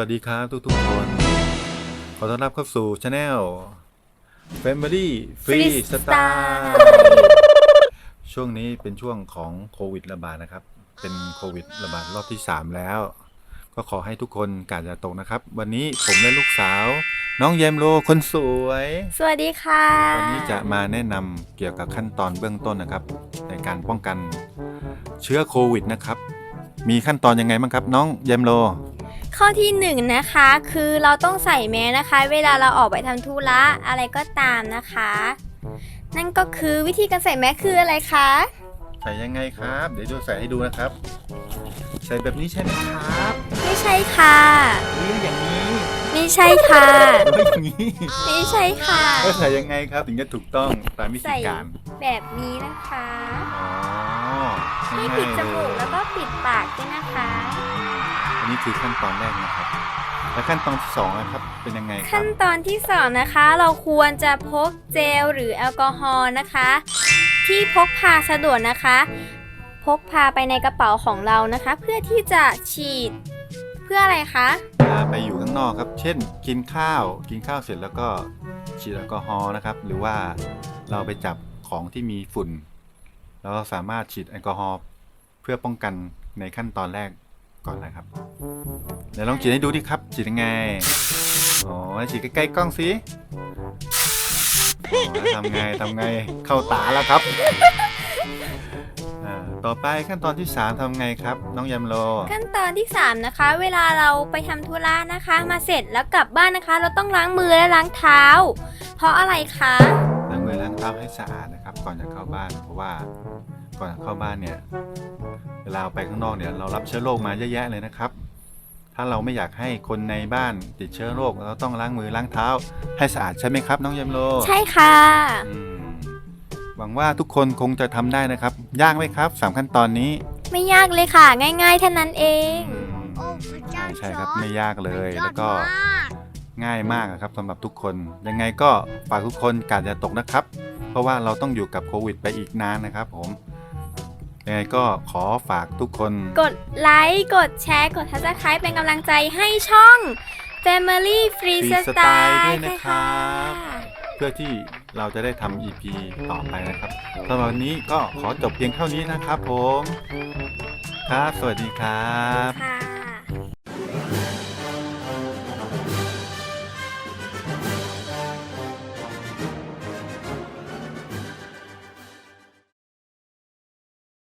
วัสดีครับทุกๆคน ขอต้อนรับเข้าสู่ช anel Family Free Free Style Style ช่วงนี้เป็นช่วงของโควิดระบาดนะครับ เป็นโควิดระบาดรอบที่ 3 แล้ว ก็ขอให้ทุกคนกาดอย่าตกนะครับ วันนี้ผมและลูกสาว น้องเยมโลคนสวย สวัสดีค่ะ วันนี้จะมาแนะนำเกี่ยวกับขั้นตอนเบื้องต้นนะครับ ในการป้องกันเชื้อโควิดนะครับ มีขั้นตอนยังไงบ้างครับ น้องเยมโล ข้อที่หนึ่งนะคะคือเราต้องใส่แมสนะคะ เวลาเราออกไปทำธุระอะไรก็ตามนะคะ นั่นก็คือวิธีการใส่แมสคืออะไรคะใส่ยังไงครับ เดี๋ยวจะใส่ให้ดูนะครับ ใส่แบบนี้ใช่ไหมครับ ไม่ใช่ค่ะหรืออย่างนี้ ไม่ใช่ค่ะหรืออย่างนี้ไม่ใช่ค่ะแล้วใส่ยังไงครับถึงจะถูกต้องตามวิธีการแบบนี้นะคะอ๋อที่ง่ายๆปิดจมูกเลยแล้วก็ปิดปากด้วยนะคะ อันนี้คือขั้นตอนแรกนะครับ แล้วขั้นตอนที่สองนะครับเป็นยังไงครัขั้บนตอนที่สองนะคะ เราควรจะพกเจลหรือแอลกอฮอล์นะคะ ที่พกพาสะดวกนะคะ พกพาไปในกระเป๋าของเรานะคะ เพื่อที่จะฉีดเพื่ออะไรคะเวลาไปอยู่ข้างนอกครับ เช่น กินข้าว กินข้าวเสร็จแล้วก็ฉีดแอลกอฮอล์นะครับ หรือว่าเราไปจับของที่มีฝุ่น เราก็สามารถฉีดแอลกอฮอล์เพื่อป้องกันในขั้นตอนแรก ก่อนนะครับ เดี๋ยวลองฉีดให้ดูดิครับ ฉีดยังไงอ๋อฉีดใกล้ๆกล้องสิอ๋อทำไงทำไงเข้าตาแล้วครับอ่าต่อไปขั้นตอนที่สามทำไงครับ น้องยำโล ขั้นตอนที่ 3 นะคะ เวลาเราไปทำธุระนะคะ มาเสร็จแล้วกลับบ้านนะคะ เราต้องล้างมือและล้างเท้า เพราะอะไรคะล้างมือล้างเท้าให้สะอาดนะครับ ก่อนจะเข้าบ้านเพราะว่า ก่อนจะเข้าบ้านเนี่ยเวลาไปข้างนอกเนี่ยเรารับเชื้อโรคมาเยอะแยะเลยนะครับ ถ้าเราไม่อยากให้คนในบ้านติดเชื้อโรคเราต้องล้างมือล้างเท้า ให้สะอาดใช่ไหมครับ น้องยมโลใช่ค่ะอืมหวังว่าทุกคนคงจะทำได้นะครับ ยากไหมครับสามขั้นตอนนี้ไม่ยากเลยค่ะ ง่ายๆเท่านั้นเอง อืมโอ้พระเจ้าใช่ใช่ครับจอร์จไม่ยากเลยยอแล้ดวก็ มากง่ายมากอะครับสำหรับทุกคนยังไงก็ฝากทุกคนกาดอย่าตกนะครับ เพราะว่าเราต้องอยู่กับโควิดไปอีกนานนะครับผม ยังไงก็ขอฝากทุกคน กดไลค์กดแชร์ กดทักทายเป็นกำลังใจให้ช่อง Family Free Free Style Style ด้วยนะครับค่ะเพื่อที่เราจะได้ทำ EP ต่อไปนะครับสำหรับวันนี้ก็ขอจบเพียงเท่านี้นะครับผม ครับ สวัสดีครับค่ะ